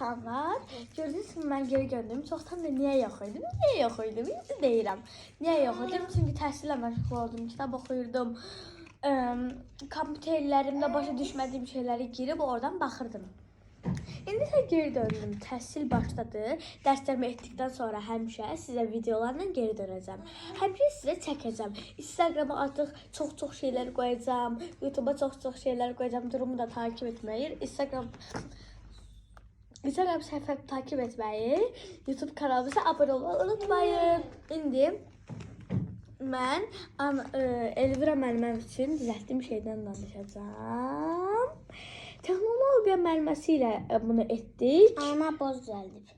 insanlar. Gördünüz mü mən geri göndərim. Çoxdan da niyə yox idim? Niyə yox idim? İndi deyirəm. Niyə yox idim? Çünki təhsillə məşğul oldum, kitab oxuyurdum. Ə, başa düşmədiyim şeyləri girib oradan baxırdım. İndi isə geri döndüm. Təhsil başladı. Dərslərimi etdikdən sonra həmişə sizə videolarla geri dönəcəm. Həmişə sizə çəkəcəm. Instagrama artıq çox-çox şeylər qoyacağam. YouTube-a çox-çox şeylər qoyacağam. Durumu da takip etməyi. Instagram Instagram səhifəmi takip etməyi, YouTube kanalımıza abunə olmayı unutmayın. İndi mən an, ə, Elvira müəlliməm üçün düzəltdiyim şeydən danışacağam. Texnologiya müəlliməsi ilə ə, bunu etdik. Ana boz düzəldib.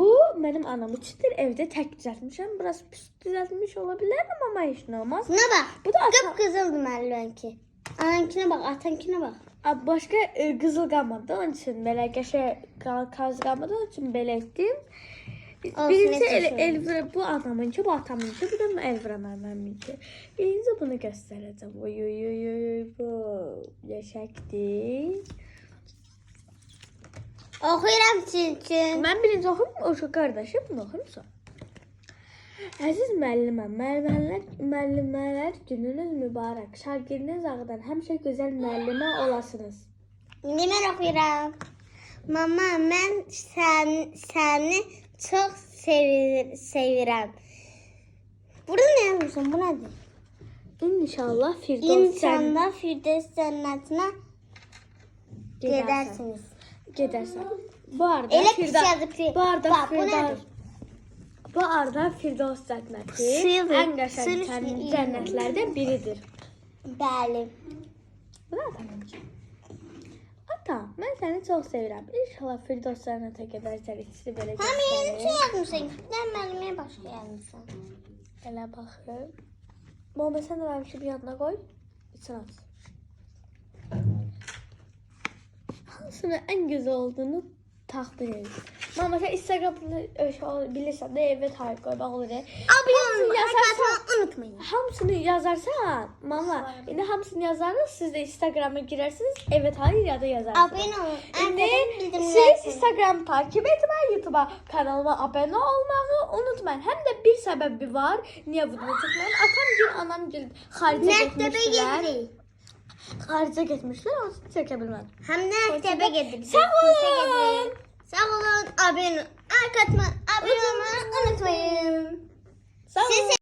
Bu mənim anam üçündür. Evdə tək düzəltmişəm. Biraz pis düzəltmiş ola bilər, amma heç nə olmaz. Bu da ata, Kıpkızıldı Merlönki. Anankine bak, atankine bak. a, başqa ə, qızıl qalmadı. Onun üçün belə qəşəng kaz qalmadı. Onun üçün belə etdim. Birinci el, Elvira bu anamınki, bu atamınki, bu da Elvira müəlliməminki. Birinci bunu göstərəcəm. Oy oy oy oy bu yaşaqdır. Okuyuram çünkü. Mən birinci oxuyum, o şu qardaşım bunu oxuyursa. Əziz müəlliməm, müəllimlər, müəllimələr gününüz mübarək. Şagirdiniz ağdan həmişə gözəl müəllimə olasınız. Şimdi ben okuyuram. Mama ben sen, seni çok sevir, sevirem. Burada ne yazmışsın? Bu nedir? İnşallah Firdevs sən İnsanda Firdevs cennetine gedərsən. gidersiniz. Gedərsən. Bu arada Elə ki, Bu arada bax, bu arada Firdevs cənnəti Sıyılır, ən qəşəng cənnətlərdən biridir. Bəli. Ata, mən səni çox sevirəm. İnşallah Firdevs cənnətə gedərsən, ikisi belə Hem yeni bir göstərir. şey yazmışsın. Ben benimle başka yazmışsın. Elə baxır. Mama sən də mənim kimi yanına qoy. İçin at. Hansının ən gözəl olduğunu təxmin edin. Instagramda ö, şey bilirsən də evet qoymaq olur. Abone yazarsan, unutmayın. hamısını yazarsan, mama, indi hamısını yazarız, siz də Instagrama girərsiniz, evet hayır ya da yazarsınız. Abone olun. Arkadan siz Instagram takip etmeyi, YouTube'a kanalıma abone olmayı unutmayın. Hem de bir sebebi var. Niye bunu unutmayın? Atam gün, anam gün xaricə Mektebe getmişdilər. Xaricə getmişlər, onu çəkə bilmədim. Hem de mektebe gidirik. Sağ olun. Sağ olun. Abone, abone olmayı unutmayın. Sağ Siz